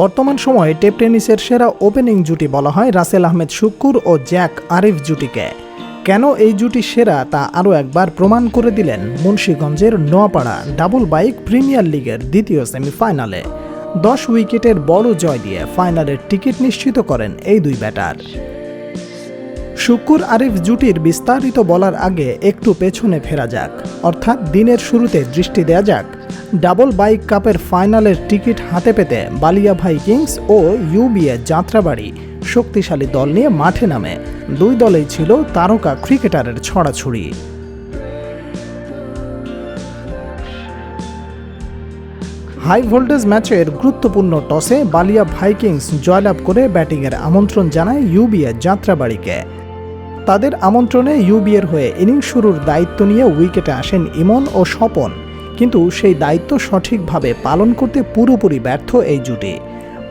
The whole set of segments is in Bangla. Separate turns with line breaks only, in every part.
বর্তমান সময়ে টেপ টেনিসের সেরা ওপেনিং জুটি বলা হয় রাসেল আহমেদ শুক্কুর ও জ্যাক আরিফ জুটিকে। কেন এই জুটি সেরা তা আরও একবার প্রমাণ করে দিলেন মুন্সীগঞ্জের নোয়াপাড়া ডাবল বাইক প্রিমিয়ার লিগের দ্বিতীয় সেমিফাইনালে। দশ উইকেটের বড় জয় দিয়ে ফাইনালের টিকিট নিশ্চিত করেন এই দুই ব্যাটার। শুকুর আরিফ জুটির বিস্তারিত বলার আগে একটু পেছনে ফেরা যাক। অর্থাৎ দিনের শুরুতে দৃষ্টি দেয়া যাক, ডাবল বাইক কাপের ফাইনালের টিকিট হাতে পেতে বালিয়া ভাইকিংস ও ইউবিএ যাত্রাবাড়ি শক্তিশালী দল নিয়ে মাঠে নামে। দুই দলেই ছিল তারকা ক্রিকেটারের ছড়াছড়ি। হাই ভোল্টেজ ম্যাচের গুরুত্বপূর্ণ টসে বালিয়া ভাইকিংস জয়লাভ করে ব্যাটিংয়ের আমন্ত্রণ জানায় ইউবিএ যাত্রাবাড়িকে। তাদের আমন্ত্রণে ইউবিএর হয়ে ইনিংস শুরুর দায়িত্ব নিয়ে উইকেটে আসেন ইমন ও স্বপন। কিন্তু সেই দায়িত্ব সঠিকভাবে পালন করতে পুরোপুরি ব্যর্থ এই জুটি।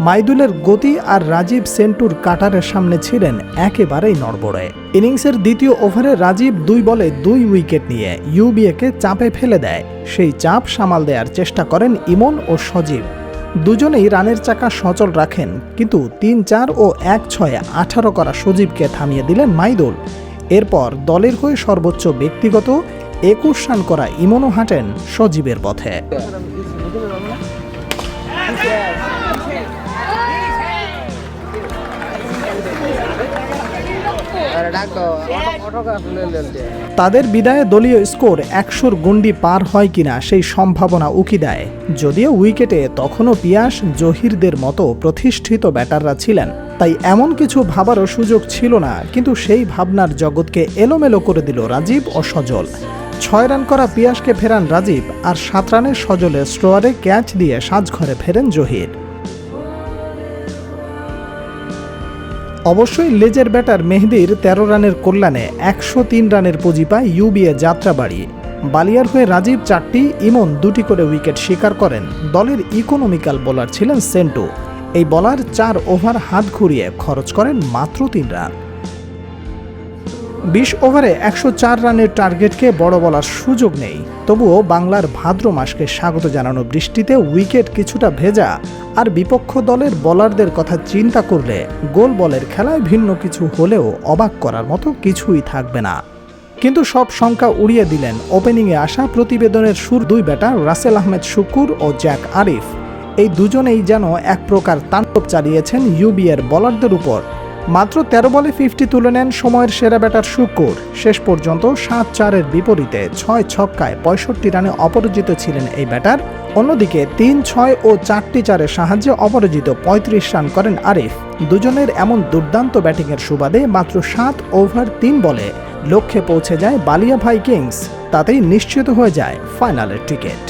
মাইদুলের গতি আর রাজীব সেন্টুর কাটারের সামনে ছিলেন একেবারেই নড়বড়ে। ইনিংসের দ্বিতীয় ওভারে রাজীব দুই বলে দুই উইকেট নিয়ে ইউবিএকে চাপে ফেলে দেয়। সেই চাপ সামাল দেওয়ার চেষ্টা করেন ইমন ও সজীব। দুজনেই রানের চাকা সচল রাখেন, কিন্তু তিন চার ও এক ছয়ে আঠারো করা সজীবকে থামিয়ে দিলেন মাইদুল। এরপর দলের হয়ে সর্বোচ্চ ব্যক্তিগত একুশ রান করা ইমনও হাঁটেন সজীবের পথে। তাদের বিদায়ে দলীয় স্কোর একশোর গন্ডি পার হয় কিনা সেই সম্ভাবনা উকি দেয়। যদিও উইকেটে তখনও পিয়াস জহিরদের মতো প্রতিষ্ঠিত ব্যাটাররা ছিলেন। তাই এমন কিছু ভাবারও সুযোগ ছিল না, কিন্তু সেই ভাবনার জগৎকে এলোমেলো করে দিল রাজীব ও সজল। ছয় রান করা পিয়াসকে ফেরান রাজীব আর সাত রানের সজলে স্ট্রোয়ারে ক্যাচ দিয়ে সাজঘরে ফেরেন জহির। অবশ্যই লেজের ব্যাটার মেহেদির তেরো রানের কল্যাণে একশো তিন রানের পুঁজি পায় ইউবিএ যাত্রাবাড়ি। বালিয়ার হয়ে রাজীব চারটি ইমন দুটি করে উইকেট স্বীকার করেন। দলের ইকোনমিক্যাল বোলার ছিলেন সেন্টু। এই বলার চার ওভার হাত ঘুরিয়ে খরচ করেন মাত্র তিন রান। বিশ ওভারে একশো চার রানের টার্গেটকে বড় বলার সুযোগ নেই। তবুও বাংলার ভাদ্র মাসকে স্বাগত জানানো বৃষ্টিতে উইকেট কিছুটা ভেজা, আর বিপক্ষ দলের বলারদের কথা চিন্তা করলে গোল বলের খেলায় ভিন্ন কিছু হলেও অবাক করার মতো কিছুই থাকবে না। কিন্তু সব শঙ্কা উড়িয়ে দিলেন ওপেনিংয়ে আসা প্রতিবেদনের সুর দুই ব্যাটার রাসেল আহমেদ শুকুর ও জ্যাক আরিফ। এই দুজনেই যেন এক প্রকার তাণ্ডব চালিয়েছেন ইউবিএর বলারদের উপর। মাত্র তেরো বলে ফিফটি তুলে নেন সময়ের সেরা ব্যাটার শুকুর। শেষ পর্যন্ত সাত চারের বিপরীতে ছয় ছক্কায় পঁয়ষট্টি রানে অপরাজিত ছিলেন এই ব্যাটার। অন্যদিকে তিন ছয় ও চারটি চারের সাহায্যে অপরাজিত পঁয়ত্রিশ রান করেন আরিফ। দুজনের এমন দুর্দান্ত ব্যাটিংয়ের সুবাদে মাত্র সাত ওভার তিন বলে লক্ষ্যে পৌঁছে যায় বালিয়া ভাই কিংস তাতেই নিশ্চিত হয়ে যায় ফাইনালের টিকিট।